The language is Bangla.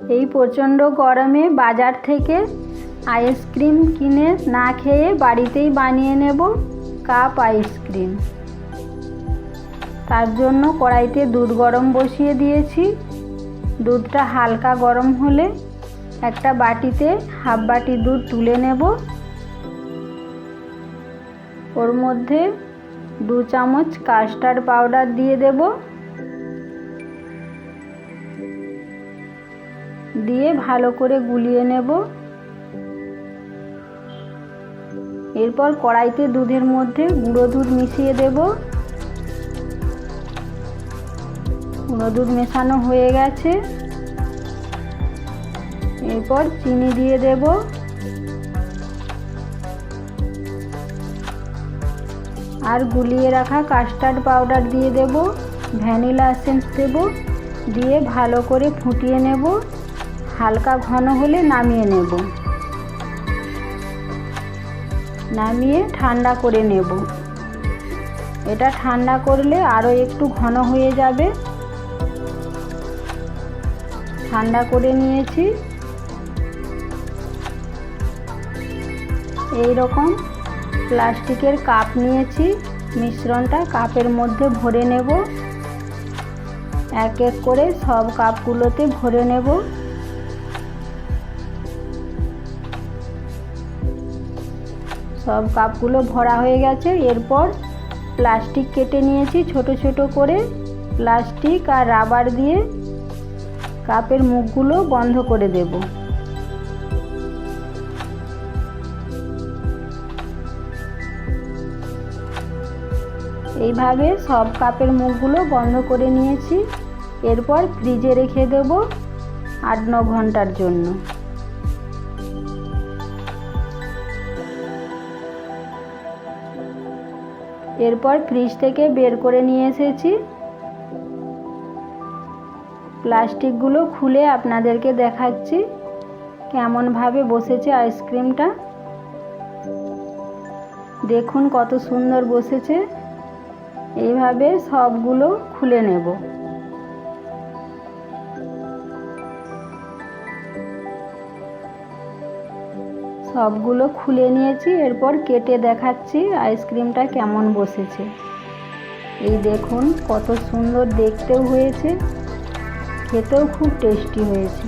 এই প্রচণ্ড গরমে বাজার থেকে আইসক্রিম কিনে না খেয়ে বাড়িতেই বানিয়ে নেব কাপ আইসক্রিম। তার জন্য কড়াইতে দুধ গরম বসিয়ে দিয়েছি। দুধটা হালকা গরম হলে একটা বাটিতে হাফ বাটি দুধ তুলে নেব। ওর মধ্যে দু চামচ কাস্টার্ড পাউডার দিয়ে দেব। দিয়ে ভালো করে গুলিয়ে নেব। এরপর কড়াইতে দুধের মধ্যে গুঁড়ো দুধ মিশিয়ে দেব। গুঁড়ো দুধ মেশানো হয়ে গেছে। এরপর চিনি দিয়ে দেব। আর গুলিয়ে রাখা কাস্টার্ড পাউডার দিয়ে দেব। ভ্যানিলা এসেন্স দেব। দিয়ে ভালো করে ফুটিয়ে নেব। হালকা ঘন হলে নামিয়ে নেব। নামিয়ে ঠান্ডা করে নেব। এটা ঠান্ডা করলে আরও একটু ঘন হয়ে যাবে। ঠান্ডা করে নিয়েছি। এই রকম প্লাস্টিকের কাপ নিয়েছি। মিশ্রণটা কাপের মধ্যে ভরে নেব। এক এক করে সব কাপগুলোতে ভরে নেব। সব কাপগুলো ভরা হয়ে গেছে। এরপর প্লাস্টিক কেটে নিয়েছি, ছোট ছোট করে। প্লাস্টিক আর রাবার দিয়ে কাপের মুখগুলো বন্ধ করে দেব। এইভাবে সব কাপের মুখগুলো বন্ধ করে নিয়েছি। এরপর ফ্রিজে রেখে দেব আট ন ঘণ্টার জন্য। এরপর ফ্রিজ থেকে বের করে নিয়ে এসেছি। প্লাস্টিকগুলো খুলে আপনাদেরকে দেখাচ্ছি, কেমনভাবে বসেছে আইসক্রিমটা দেখুন কত সুন্দর বসেছে। এইভাবে সবগুলো খুলে নেব। সবগুলো খুলে নিয়েছি, এরপর কেটে দেখাচ্ছি আইসক্রিমটা কেমন বসেছে। এই দেখুন, কত সুন্দর দেখতেও হয়েছে, খেতেও খুব টেস্টি হয়েছে।